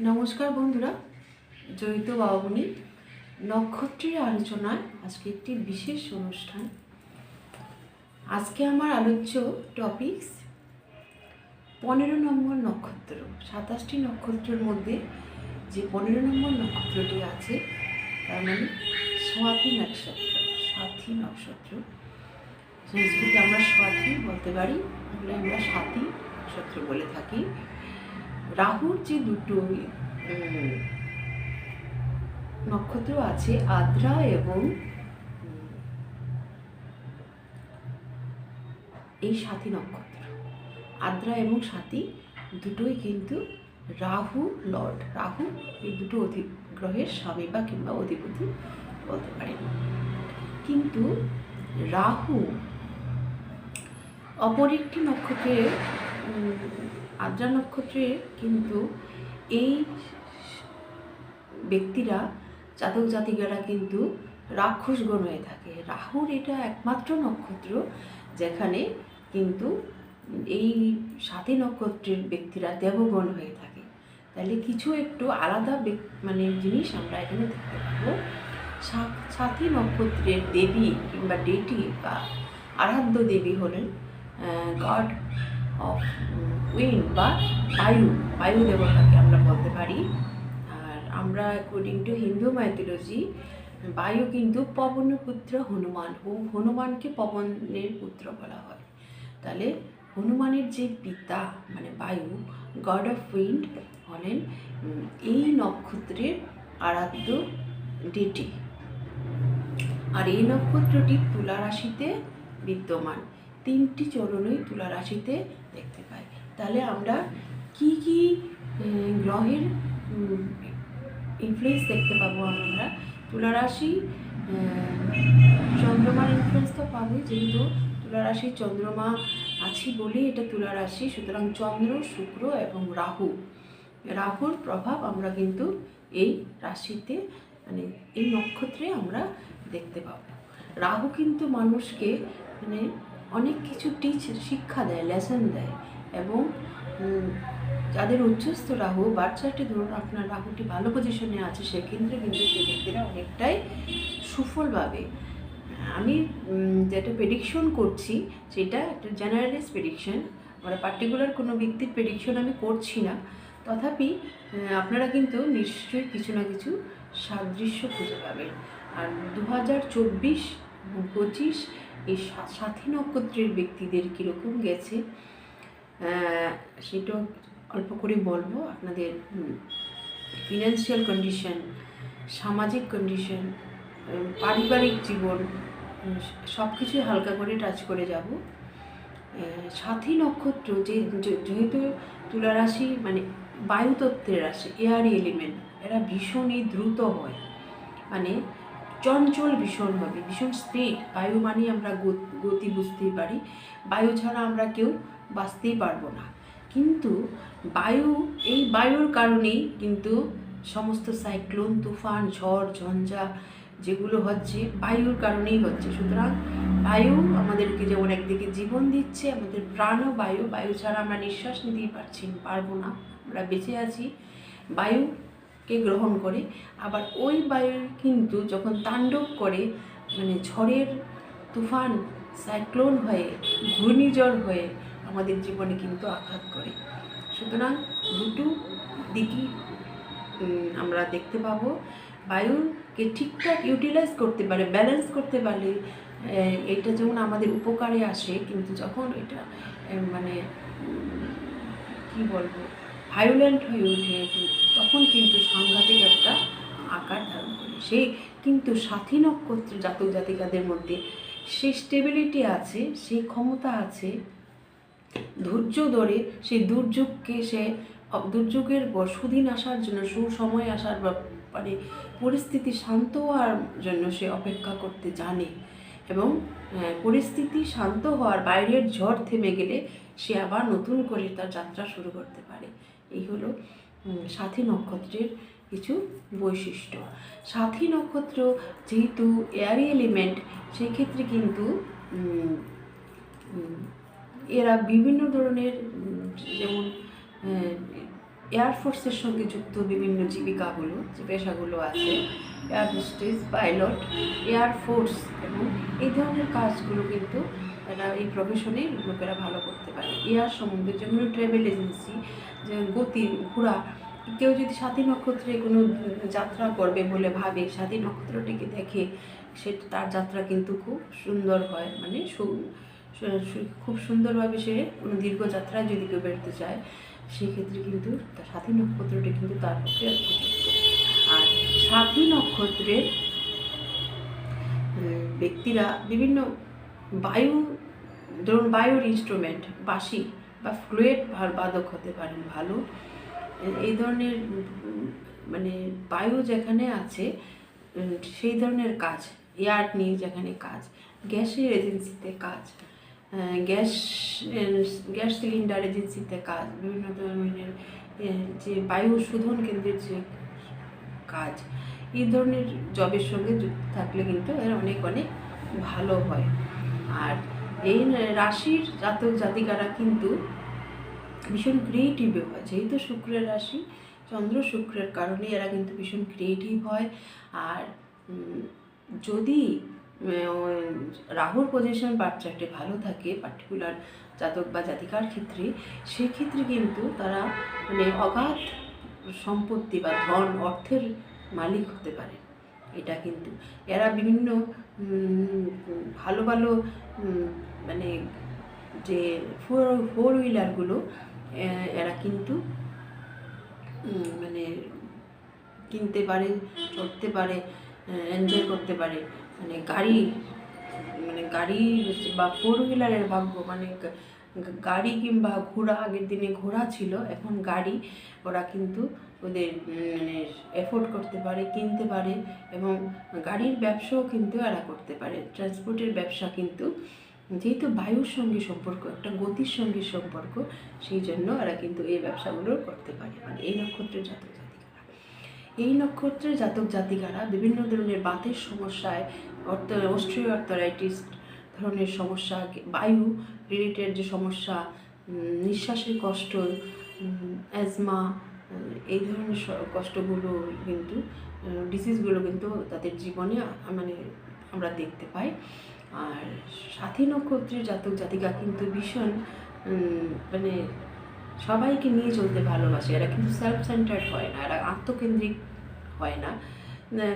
নমস্কার বন্ধুরা, জয়িত বাবুনি। নক্ষত্রের আলোচনায় আজকে একটি বিশেষ অনুষ্ঠান। আজকে আমার আলোচ্য টপিকস পনেরো নম্বর নক্ষত্র। সাতাশটি নক্ষত্রের মধ্যে যে পনেরো নম্বর নক্ষত্রটি আছে, তার মানে স্বাতি নক্ষত্র। সাথী নক্ষত্র। সংস্কৃতে আমরা স্বাতি বলতে পারি আমরা সাথী নক্ষত্র বলে থাকি। রাহুর যে দুটো নক্ষত্র আছে আদ্রা এবং এই সাথী নক্ষত্র। আদ্রা এবং সাথী দুটোই কিন্তু রাহু লর্ড। রাহু এই দুটো অধি গ্রহের স্বামী বা কিংবা অধিপতি বলতে পারেন। কিন্তু রাহু অপর একটি নক্ষত্রের আদ্রা নক্ষত্রে কিন্তু এই ব্যক্তিরা, জাতক জাতিকারা কিন্তু রাক্ষসগণ হয়ে থাকে। রাহুর এটা একমাত্র নক্ষত্র, যেখানে কিন্তু এই সাথী নক্ষত্রের ব্যক্তিরা দেবগণ হয়ে থাকে। তাহলে কিছু একটু আলাদা মানে জিনিস আমরা এখানে দেখতে পাবো। সাথী নক্ষত্রের দেবী কিংবা ডেটি বা আরাধ্য দেবী হলেন গড অফ উইন্ড বা বায়ু বায়ু দেবতাকে আমরা বলতে পারি। আর আমরা অ্যাকর্ডিং টু হিন্দু মাইথোলজি বায়ু কিন্তু পবনপুত্র হনুমান, ও হনুমানকে পবনের পুত্র বলা হয়। তাহলে হনুমানের যে পিতা মানে বায়ু গড অফ উইন্ড হলেন এই নক্ষত্রের আরাধ্য ডেটি। আর এই নক্ষত্রটি তুলা রাশিতে বিদ্যমান। তিনটি চরণই তুলা রাশিতে দেখতে পাই। তাহলে আমরা কি কি গ্রহের ইনফ্লুয়েন্স দেখতে পাবো আমরা? তুলা রাশি চন্দ্রমার ইনফ্লুয়েন্স তো পাবে যেহেতু তুলা রাশি চন্দ্রমা আছি বলেই এটা তুলা রাশি। সুতরাং চন্দ্র, শুক্র এবং রাহু, রাহুর প্রভাব আমরা কিন্তু এই রাশিতে মানে এই নক্ষত্রে আমরা দেখতে পাবো। রাহু কিন্তু মানুষকে মানে অনেক কিছু টিচ শিক্ষা দেয় লেসন দেয় এবং যাদের উচ্চস্থ রাহু বাচ্চাটি ধরুন আপনার রাহুটি ভালো পজিশনে আছে সেক্ষেত্রে কিন্তু সেই ব্যক্তিরা অনেকটাই সুফল পাবে আমি যেটা প্রেডিকশন করছি, সেটা একটা জেনারেলিস্ট প্রেডিকশন মানে পার্টিকুলার কোনো ব্যক্তির প্রেডিকশন আমি করছি না। তথাপি আপনারা কিন্তু নিশ্চয়ই কিছু না কিছু সাদৃশ্য খুঁজে পাবেন। আর দু হাজার চব্বিশ পঁচিশ, এই সাথী নক্ষত্রের ব্যক্তিদের কীরকম গেছে? সেটাও অল্প করে বলব। আপনাদের ফিনান্সিয়াল কন্ডিশন সামাজিক কন্ডিশন পারিবারিক জীবন সব কিছুই হালকা করে টাচ করে যাব। সাথী নক্ষত্র যে যেহেতু তুলা রাশি মানে বায়ুতত্ত্বের রাশি এয়ার এলিমেন্ট এরা ভীষণই দ্রুত হয়। মানে চঞ্চল ভীষণভাবে ভীষণ স্পিড বায়ু মানে আমরা গতি বুঝতেই পারি। বায়ু ছাড়া আমরা কেউ বাঁচতেই পারব না। কিন্তু বায়ু, এই বায়ুর কারণেই কিন্তু সমস্ত সাইক্লোন, তুফান, ঝড়, ঝঞ্ঝা যেগুলো হচ্ছে বায়ুর কারণেই হচ্ছে। সুতরাং বায়ু আমাদেরকে যেমন একদিকে জীবন দিচ্ছে, আমাদের প্রাণও বায়ু। বায়ু ছাড়া আমরা নিঃশ্বাস নিতেই পারছি, পারব না। আমরা বেঁচে আছি। বায়ুকে গ্রহণ করে। আবার ওই বায়ুর কিন্তু যখন তাণ্ডব করে মানে ঝড়ের তুফান, সাইক্লোন হয়ে, ঘূর্ণিঝড় হয়ে আমাদের জীবনে কিন্তু আঘাত করে। সুতরাং দুটো দিকই আমরা দেখতে পাবো। বায়ুকে ঠিকঠাক ইউটিলাইজ করতে পারে ব্যালেন্স করতে পারলে এটা যেমন আমাদের উপকারে আসে, কিন্তু যখন এটা মানে কি বলব? ভায়োলেন্ট হয়ে ওঠে, তখন কিন্তু সাংঘাতিক একটা আকার ধারণ করে। সেই কিন্তু সাথী নক্ষত্র জাতক জাতিকাদের মধ্যে সেই স্টেবিলিটি আছে সেই ক্ষমতা আছে, ধৈর্য ধরে সেই দুর্যোগকে সে দুর্যোগের ব- সুদিন আসার জন্য, সুসময় আসার বা মানে পরিস্থিতি শান্ত হওয়ার জন্য সে অপেক্ষা করতে জানে এবং পরিস্থিতি শান্ত হওয়ার বাইরের ঝড় থেমে গেলে সে আবার নতুন করে তার যাত্রা শুরু করতে পারে। এই হলো সাথী নক্ষত্রের কিছু বৈশিষ্ট্য। সাথী নক্ষত্র যেহেতু এয়ারি এলিমেন্ট সেই ক্ষেত্রে কিন্তু এরা বিভিন্ন ধরনের যেমন এয়ারফোর্সের সঙ্গে যুক্ত বিভিন্ন জীবিকাগুলো, যে পেশাগুলো আছে এয়ার হোস্টেস পাইলট এয়ারফোর্স এবং এই ধরনের কাজগুলো কিন্তু এরা এই প্রফেশনে লোকেরা ভালো করতে পারে। এয়ার সম্বন্ধে যেগুলো ট্রাভেল এজেন্সি যে গতি ঘোরা কেউ যদি সাথী নক্ষত্রে কোনো যাত্রা করবে বলে ভাবে সাথী নক্ষত্রটিকে দেখে সে তার যাত্রা কিন্তু খুব সুন্দর হয়। মানে খুব সুন্দরভাবে সে কোনো দীর্ঘ যাত্রায় যদি কেউ বেরোতে চায়, সেক্ষেত্রে কিন্তু তার সাথী নক্ষত্রটি কিন্তু তার পক্ষে আর সাথী নক্ষত্রের ব্যক্তিরা বিভিন্ন বায়ু, ধরুন বায়ুর ইনস্ট্রুমেন্ট বাঁশি বা ফ্লুয়েড বাদক হতে পারেন ভালো। এই ধরনের মানে বায়ু যেখানে আছে, সেই ধরনের কাজ এয়ার নিয়ে যেখানে কাজ, গ্যাসের এজেন্সিতে কাজ গ্যাস গ্যাস সিলিন্ডার এজেন্সিতে কাজ, বিভিন্ন ধরনের যে বায়ু শোধন কেন্দ্রের যে কাজ, এই ধরনের জবের সঙ্গে যুক্ত থাকলে কিন্তু এর অনেক অনেক ভালো হয়। আর এই রাশির জাতক জাতিকারা কিন্তু ভীষণ ক্রিয়েটিভ হয়। যেহেতু শুক্রের রাশি, চন্দ্র শুক্রের কারণে এরা কিন্তু ভীষণ ক্রিয়েটিভ হয়। আর যদি রাহুর পজিশন বাচ্চাটি ভালো থাকে পার্টিকুলার জাতক বা জাতিকার ক্ষেত্রে, সেক্ষেত্রে কিন্তু তারা মানে অগাধ সম্পত্তি বা ধন, অর্থের মালিক হতে পারে। এটা কিন্তু। এরা বিভিন্ন ভালো ভালো মানে যে ফোর ফোর হুইলারগুলো এরা কিন্তু মানে কিনতে পারে, চড়তে পারে এনজয় করতে পারে। মানে গাড়ি মানে গাড়ি বা ফোর হুইলারের ভাগ্য মানে গাড়ি কিংবা ঘোড়া আগের দিনে ঘোড়া ছিল, এখন গাড়ি ওরা কিন্তু ওদের মানে এফোর্ড করতে পারে, কিনতে পারে এবং গাড়ির ব্যবসাও কিন্তু এরা করতে পারে। ট্রান্সপোর্টের ব্যবসা কিন্তু যেহেতু বায়ুর সঙ্গে সম্পর্ক, একটা গতির সঙ্গে সম্পর্ক, সেই জন্য এরা কিন্তু এই ব্যবসাগুলো করতে পারে। মানে এই নক্ষত্রের জাতক জাতিকারা এই নক্ষত্রের জাতক জাতিকারা বিভিন্ন ধরনের বাতের সমস্যায় অর্থ অস্ট্রিও অর্থরাইটিস ধরনের সমস্যা বায়ু রিলেটেড যে সমস্যা নিঃশ্বাসের কষ্ট অ্যাজমা এই ধরনের কষ্টগুলো কিন্তু ডিসিজগুলো কিন্তু তাদের জীবনে মানে আমরা দেখতে পাই। আর সাথী নক্ষত্রের জাতক জাতিকা কিন্তু ভীষণ মানে সবাইকে নিয়ে চলতে ভালোবাসে। এরা কিন্তু সেলফ সেন্টার্ড হয় না এরা আত্মকেন্দ্রিক হয় না,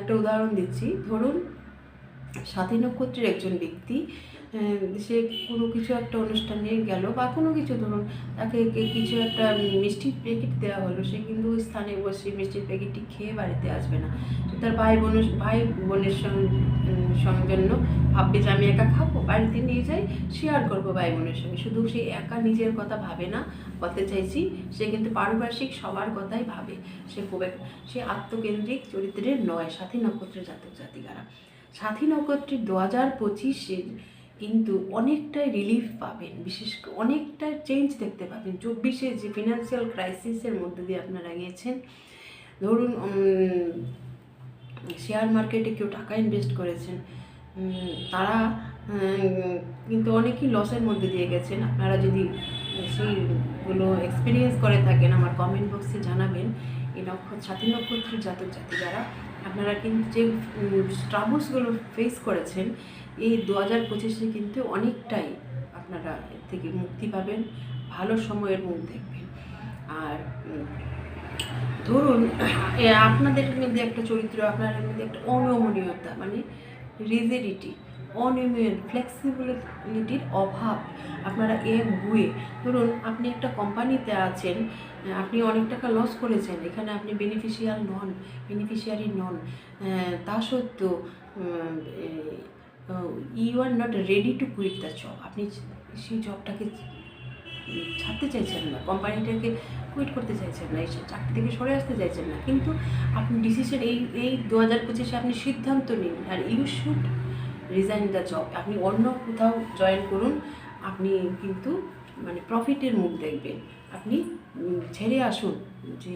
একটা উদাহরণ দিচ্ছি। ধরুন সাথী নক্ষত্রের একজন ব্যক্তি সে কোনো কিছু একটা অনুষ্ঠানে গেল বা কোনো কিছু ধরুন, তাকে কিছু একটা মিষ্টির প্যাকেট দেওয়া হলো, সে কিন্তু স্থানে বসে মিষ্টির প্যাকেটটি খেয়ে বাড়িতে আসবে না। তার ভাই বোনের ভাই বোনের জন্য ভাববে যে আমি একা খাব, বাড়িতে নিয়ে যাই শেয়ার করব ভাই বোনের সঙ্গে। শুধু সে একা নিজের কথা ভাবে না, বলতে চাইছি, সে কিন্তু পারিপার্শ্বিক সবার কথাই ভাবে। সে খুব সে আত্মকেন্দ্রিক চরিত্রের নয় সাথী নক্ষত্রের জাতক জাতিকারা নক্ষত্রের দু হাজার পঁচিশে কিন্তু অনেকটাই রিলিফ পাবেন। বিশেষ করে অনেকটা চেঞ্জ দেখতে পাবেন। চব্বিশে যে ফিনান্সিয়াল ক্রাইসিসের মধ্যে দিয়ে আপনারা গিয়েছেন, ধরুন শেয়ার মার্কেটে কেউ টাকা ইনভেস্ট করেছেন তারা কিন্তু অনেকেই লসের মধ্যে দিয়ে গেছেন। আপনারা যদি সেইগুলো এক্সপিরিয়েন্স করে থাকেন, আমার কমেন্ট বক্সে জানাবেন। এই নক্ষত্র সাথী নক্ষত্রের জাতক জাতি যারা আপনারা কিন্তু যে স্ট্রাগলসগুলো ফেস করেছেন, এই দু হাজার পঁচিশে কিন্তু অনেকটাই আপনারা এর থেকে মুক্তি পাবেন, ভালো সময়ের মুখ দেখবেন। আর ধরুন আপনাদের মধ্যে একটা চরিত্র, আপনাদের মধ্যে একটা অনমনীয়তা মানে রিজিডিটি অনিয়মিত ফ্লেক্সিবিলিটির অভাব। আপনারা এ বুয়ে ধরুন আপনি একটা কোম্পানিতে আছেন, আপনি অনেক টাকা লস করেছেন, এখানে আপনি বেনিফিশিয়াল নন বেনিফিশিয়ারি নন তা সত্ত্বেও you are not ready to quit the job আপনি সেই জবটাকে ছাড়তে চাইছেন না। কোম্পানিটাকে কুইট করতে চাইছেন না, এই চাকরি থেকে সরে আসতে চাইছেন না। কিন্তু আপনি ডিসিশন এই এই দু হাজার পঁচিশে আপনি সিদ্ধান্ত নিন, আর you should resign the job আপনি অন্য কোথাও জয়েন করুন, আপনি কিন্তু মানে প্রফিটের মুখ দেখবেন। আপনি ছেড়ে আসুন, যে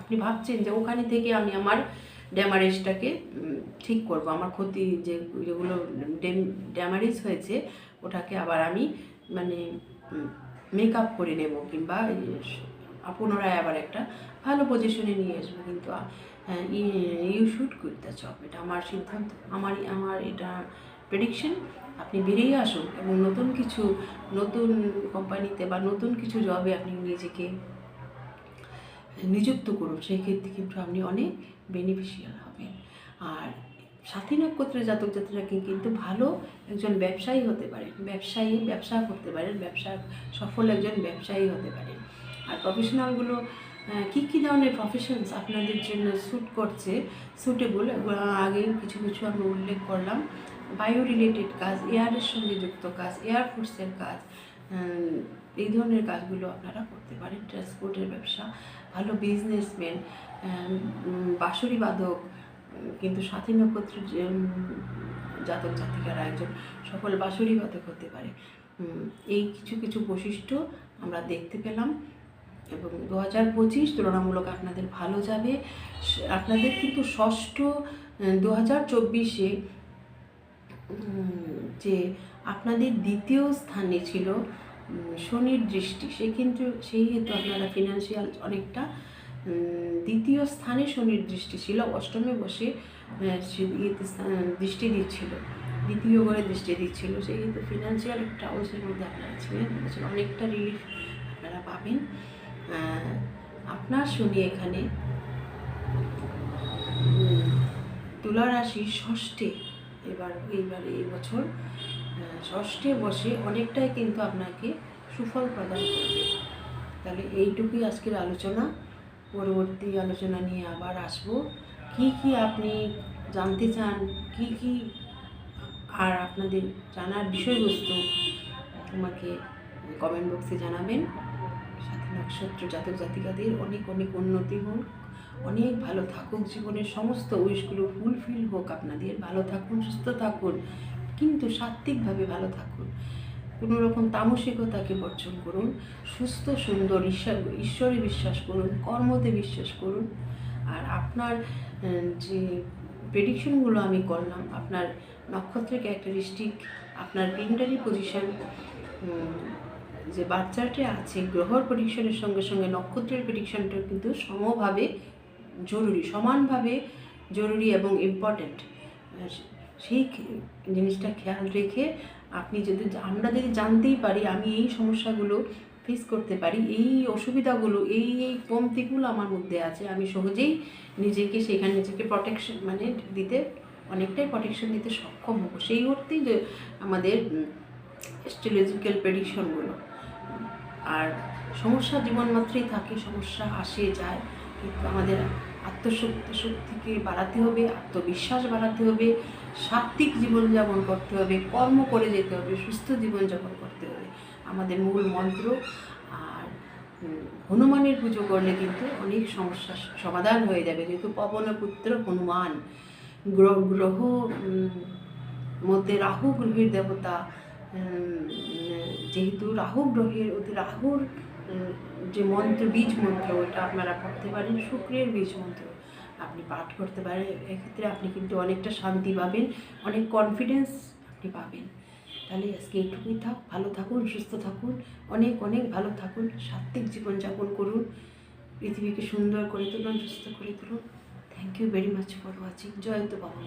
আপনি ভাবছেন যে ওখানে থেকে আমি আমার ড্যামারেজটাকে ঠিক করব, আমার ক্ষতি যে যেগুলো ড্যামারেজ হয়েছে, ওটাকে আবার আমি মানে মেকআপ করে নেব, কিংবা পুনরায় আবার একটা ভালো পজিশনে নিয়ে আসব। কিন্তু you should quit the job এটা আমার সিদ্ধান্ত। আমারই, আমার এটা প্রেডিকশন আপনি বেরিয়ে আসুন এবং নতুন কিছু, নতুন কোম্পানিতে বা নতুন কিছু জবে আপনি নিজেকে নিযুক্ত করুন। সেই ক্ষেত্রে কিন্তু আপনি অনেক বেনিফিশিয়াল হবেন। আর সাথী নক্ষত্রের জাতক জাতিরা কিন্তু ভালো একজন ব্যবসায়ী হতে পারেন। ব্যবসায়ী, ব্যবসা করতে পারেন। ব্যবসা, সফল একজন ব্যবসায়ী হতে পারেন। আর প্রফেশনালগুলো কী কী ধরনের প্রফেশনস আপনাদের জন্য স্যুট করছে? সুটেবল আগে কিছু কিছু আমরা উল্লেখ করলাম। বায়ো রিলেটেড কাজ এয়ারের সঙ্গে যুক্ত কাজ এয়ারফোর্সের কাজ এই ধরনের কাজগুলো আপনারা করতে পারেন। ট্রান্সপোর্টের ব্যবসা, ভালো বিজনেসম্যান বাঁশরি বাদক, কিন্তু সাথী নক্ষত্রের জাতক জাতিকারা একজন সফল বাঁশরি বাদক হতে পারে। এই কিছু কিছু বৈশিষ্ট্য আমরা দেখতে পেলাম। এবং দু হাজার পঁচিশ তুলনামূলক আপনাদের ভালো যাবে। আপনাদের কিন্তু ষষ্ঠ দু হাজার চব্বিশে যে আপনাদের দ্বিতীয় স্থানে ছিল শনির দৃষ্টি, সে কিন্তু সেই হেতু আপনারা ফিনান্সিয়াল অনেকটা দ্বিতীয় স্থানে শনির দৃষ্টি ছিল, অষ্টমে বসে দৃষ্টি দিচ্ছিল, দ্বিতীয় ঘরে দৃষ্টি দিচ্ছিল সেই হেতু ফিনান্সিয়াল একটা অবস্থার মধ্যে আপনারা ছিলেন অনেকটা রিলিফ আপনারা পাবেন। আপনার শনি এখানে। তুলা রাশি ষষ্ঠে। এবার এইবার এই বছর ষষ্ঠে বসে অনেকটাই কিন্তু আপনাকে সুফল প্রদান করবে। তাহলে এইটুকুই আজকের আলোচনা। পরবর্তী আলোচনা নিয়ে আবার আসব। কি কি আপনি জানতে চান? কি কি আর আপনাদের জানার বিষয়বস্তু আমাকে কমেন্ট বক্সে জানাবেন। নক্ষত্র জাতক জাতিকাদের অনেক অনেক উন্নতি হোক, অনেক ভালো থাকুক জীবনের সমস্ত উইশগুলো ফুলফিল হোক আপনাদের। ভালো থাকুন, সুস্থ থাকুন, কিন্তু সাত্ত্বিকভাবে ভালো থাকুন। কোনো রকম তামসিকতাকে বর্জন করুন, সুস্থ, সুন্দর, ঈশ্বর, ঈশ্বরে বিশ্বাস করুন, কর্মতে বিশ্বাস করুন। আর আপনার যে প্রেডিকশনগুলো আমি করলাম, আপনার নক্ষত্রের ক্যারেক্টারিস্টিক আপনার প্রিন্টারি পজিশন যে বাচ্চাটি আছে, গ্রহর প্রেডিকশনের সঙ্গে সঙ্গে নক্ষত্রের প্রেডিকশনটা কিন্তু সমভাবে জরুরি, সমানভাবে জরুরি এবং ইম্পর্ট্যান্ট সেই জিনিসটা খেয়াল রেখে আপনি যদি আমরা যদি জানতেই পারি, আমি এই সমস্যাগুলো ফেস করতে পারি, এই অসুবিধাগুলো, এই এই কমতিগুলো আমার মধ্যে আছে, আমি সহজেই নিজেকে সেখানে নিজেকে প্রোটেকশন মানে দিতে, অনেকটাই প্রোটেকশন দিতে সক্ষম হব। সেই অর্থেই যে আমাদের অ্যাস্ট্রোলজিক্যাল প্রেডিকশনগুলো আর সমস্যা জীবন মাত্রেই থাকে, সমস্যা আসে, যায়। কিন্তু আমাদের আত্মশক্তি শক্তিকে বাড়াতে হবে, আত্মবিশ্বাস বাড়াতে হবে, সাত্ত্বিক জীবনযাপন করতে হবে, কর্ম করে যেতে হবে, সুস্থ জীবনযাপন করতে হবে। আমাদের মূল মন্ত্র। আর হনুমানের পুজো করলে কিন্তু অনেক সমস্যার সমাধান হয়ে যাবে। যেহেতু পবনপুত্র হনুমান, গ্রহ গ্রহ মধ্যে রাহু, গ্রহের দেবতা যেহেতু রাহু গ্রহের, অতি রাহুর যে মন্ত্র, বীজ মন্ত্র, ওটা আপনারা পড়তে পারেন, শুক্রের বীজ মন্ত্র আপনি পাঠ করতে পারেন। এক্ষেত্রে আপনি কিন্তু অনেকটা শান্তি পাবেন, অনেক কনফিডেন্স আপনি পাবেন। তাহলে আজকে এইটুকুই থাক, ভালো থাকুন, সুস্থ থাকুন, অনেক অনেক ভালো থাকুন, সাত্ত্বিক জীবনযাপন করুন, পৃথিবীকে সুন্দর করে তুলুন, সুস্থ করে তুলুন। Thank you very much for watching Jayanta বাবা।